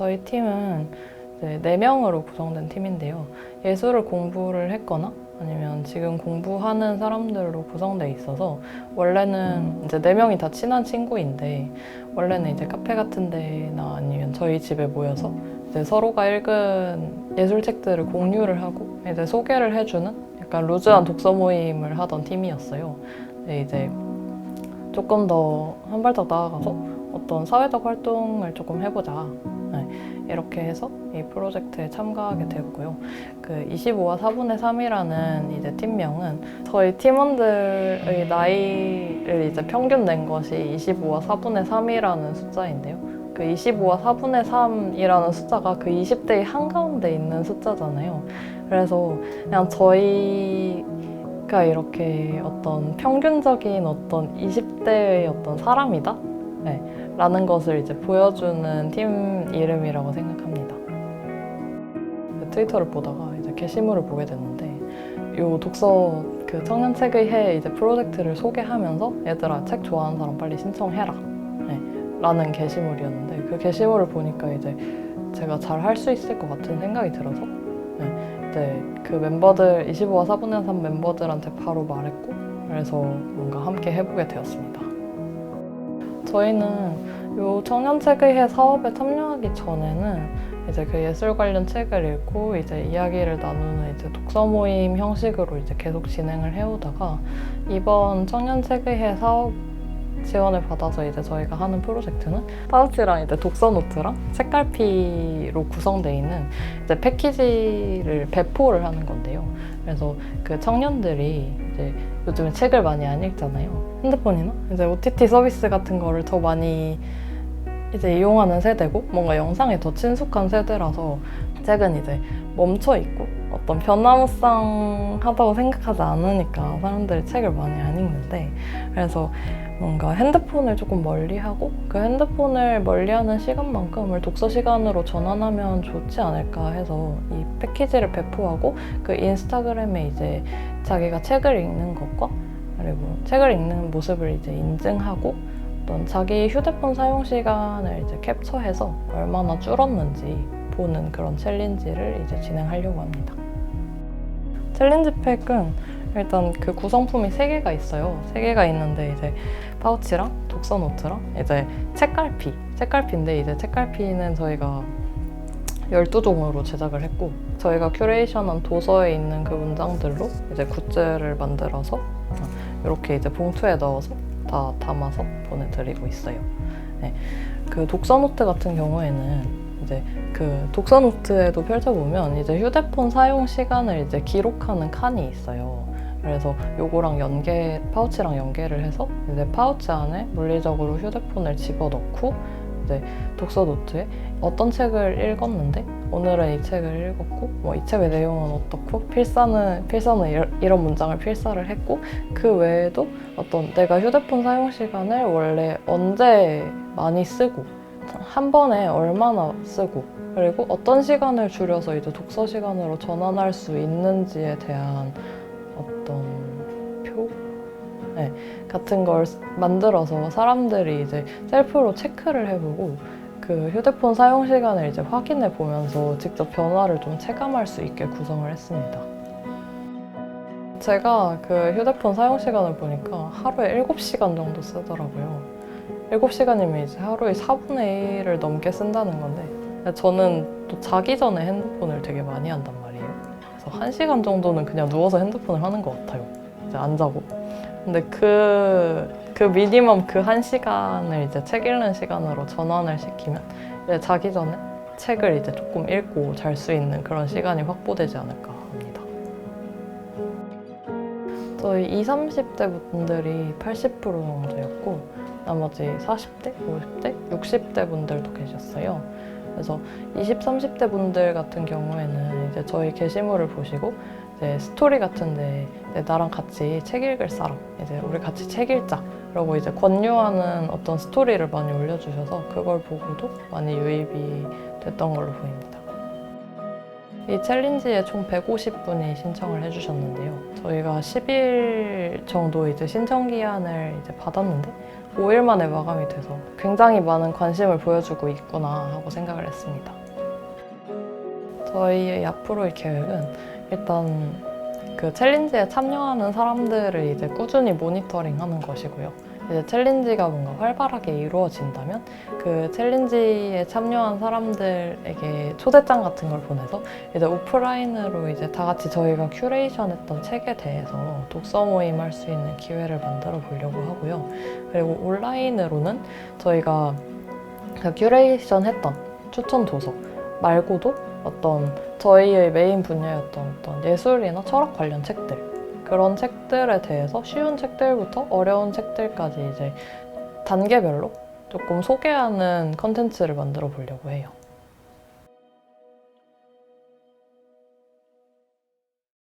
저희 팀은 이제 4명으로 구성된 팀인데요. 예술을 공부를 했거나 아니면 지금 공부하는 사람들로 구성돼 있어서 원래는 이제 4명이 다 친한 친구인데 원래는 이제 카페 같은 데나 아니면 저희 집에 모여서 이제 서로가 읽은 예술책들을 공유를 하고 이제 소개를 해주는 약간 루즈한 독서 모임을 하던 팀이었어요. 이제 조금 더 한 발짝 나아가서 어떤 사회적 활동을 조금 해보자. 네, 이렇게 해서 이 프로젝트에 참가하게 되었고요. 그 25와 4분의 3이라는 이제 팀명은 저희 팀원들의 나이를 이제 평균 낸 것이 25와 4분의 3이라는 숫자인데요. 그 25와 4분의 3이라는 숫자가 그 20대의 한가운데 있는 숫자잖아요. 그래서 그냥 저희 가 이렇게 어떤 평균적인 어떤 20대의 어떤 사람이다? 네, 라는 것을 이제 보여주는 팀 이름이라고 생각합니다. 트위터를 보다가 이제 게시물을 보게 됐는데 요 독서 그 청년 책의 해 이제 프로젝트를 소개하면서 얘들아 책 좋아하는 사람 빨리 신청해라 네, 라는 게시물이었는데 그 게시물을 보니까 이제 제가 잘 할 수 있을 것 같은 생각이 들어서 네, 이제 그 멤버들 25와 4분의 3 멤버들한테 바로 말했고 그래서 뭔가 함께 해보게 되었습니다. 저희는 요해 사업에 참여하기 전에는 이제 그 예술 관련 책을 읽고 이제 이야기를 나누는 이제 독서 모임 형식으로 이제 계속 진행을 해오다가 이번 청년 책의 해 사업 지원을 받아서 이제 저희가 하는 프로젝트는 파우치랑 이제 독서 노트랑 책갈피로 구성되어 있는 이제 패키지를 배포를 하는 건데요. 그래서 그 청년들이 이제 요즘에 책을 많이 안 읽잖아요. 핸드폰이나? 이제 OTT 서비스 같은 거를 더 많이 이제 이용하는 세대고 뭔가 영상에 더 친숙한 세대라서 책은 이제 멈춰 있고 어떤 변화무쌍하다고 생각하지 않으니까 사람들이 책을 많이 안 읽는데 그래서 뭔가 핸드폰을 조금 멀리하고 그 핸드폰을 멀리하는 시간만큼을 독서 시간으로 전환하면 좋지 않을까 해서 이 패키지를 배포하고 그 인스타그램에 이제 자기가 책을 읽는 것과 그리고 책을 읽는 모습을 이제 인증하고 어떤 자기 휴대폰 사용 시간을 이제 캡처해서 얼마나 줄었는지 보는 그런 챌린지를 이제 진행하려고 합니다. 챌린지 팩은 일단 그 구성품이 세 개가 있어요. 세 개가 있는데 이제 파우치랑 독서 노트랑 이제 책갈피. 책갈피인데 이제 책갈피는 저희가 12종으로 제작을 했고 저희가 큐레이션한 도서에 있는 그 문장들로 이제 굿즈를 만들어서 이렇게 이제 봉투에 넣어서 다 담아서 보내드리고 있어요. 네. 그 독서 노트 같은 경우에는 이제 그 독서 노트에도 펼쳐보면 이제 휴대폰 사용 시간을 이제 기록하는 칸이 있어요. 그래서 요거랑 연계 파우치랑 연계를 해서 이제 파우치 안에 물리적으로 휴대폰을 집어넣고 이제 독서 노트에 어떤 책을 읽었는데 오늘은 이 책을 읽었고 뭐 이 책의 내용은 어떻고 필사는 필사는 이런 문장을 필사를 했고 그 외에도 어떤 내가 휴대폰 사용 시간을 원래 언제 많이 쓰고 한 번에 얼마나 쓰고 그리고 어떤 시간을 줄여서 이제 독서 시간으로 전환할 수 있는지에 대한 어떤 표 네, 같은 걸 만들어서 사람들이 이제 셀프로 체크를 해보고 그 휴대폰 사용 시간을 이제 확인해 보면서 직접 변화를 좀 체감할 수 있게 구성을 했습니다. 제가 그 휴대폰 사용 시간을 보니까 하루에 7시간 정도 쓰더라고요. 7시간이면 이제 하루에 4분의 1을 넘게 쓴다는 건데 저는 또 자기 전에 핸드폰을 되게 많이 한단 말이에요. 그래서 1시간 정도는 그냥 누워서 핸드폰을 하는 것 같아요. 이제 안 자고. 근데 그, 그 미니멈 그 1시간을 이제 책 읽는 시간으로 전환을 시키면 이제 자기 전에 책을 이제 조금 읽고 잘 수 있는 그런 시간이 확보되지 않을까 합니다. 저희 20, 30대 분들이 80% 정도였고 나머지 40대, 50대, 60대 분들도 계셨어요. 그래서 20, 30대 분들 같은 경우에는 이제 저희 게시물을 보시고 이제 스토리 같은데 이제 나랑 같이 책 읽을 사람, 이제 우리 같이 책 읽자. 라고 이제 권유하는 어떤 스토리를 많이 올려주셔서 그걸 보고도 많이 유입이 됐던 걸로 보입니다. 이 챌린지에 총 150분이 신청을 해주셨는데요. 저희가 10일 정도 이제 신청 기한을 이제 받았는데 5일 만에 마감이 돼서 굉장히 많은 관심을 보여주고 있구나 하고 생각을 했습니다. 저희의 앞으로의 계획은 일단 그 챌린지에 참여하는 사람들을 이제 꾸준히 모니터링하는 것이고요. 이제 챌린지가 뭔가 활발하게 이루어진다면 그 챌린지에 참여한 사람들에게 초대장 같은 걸 보내서 이제 오프라인으로 이제 다 같이 저희가 큐레이션했던 책에 대해서 독서 모임 할 수 있는 기회를 만들어 보려고 하고요. 그리고 온라인으로는 저희가 그 큐레이션 했던 추천 도서 말고도 어떤 저희의 메인 분야였던 어떤 예술이나 철학 관련 책들 그런 책들에 대해서 쉬운 책들부터 어려운 책들까지 이제 단계별로 조금 소개하는 컨텐츠를 만들어 보려고 해요.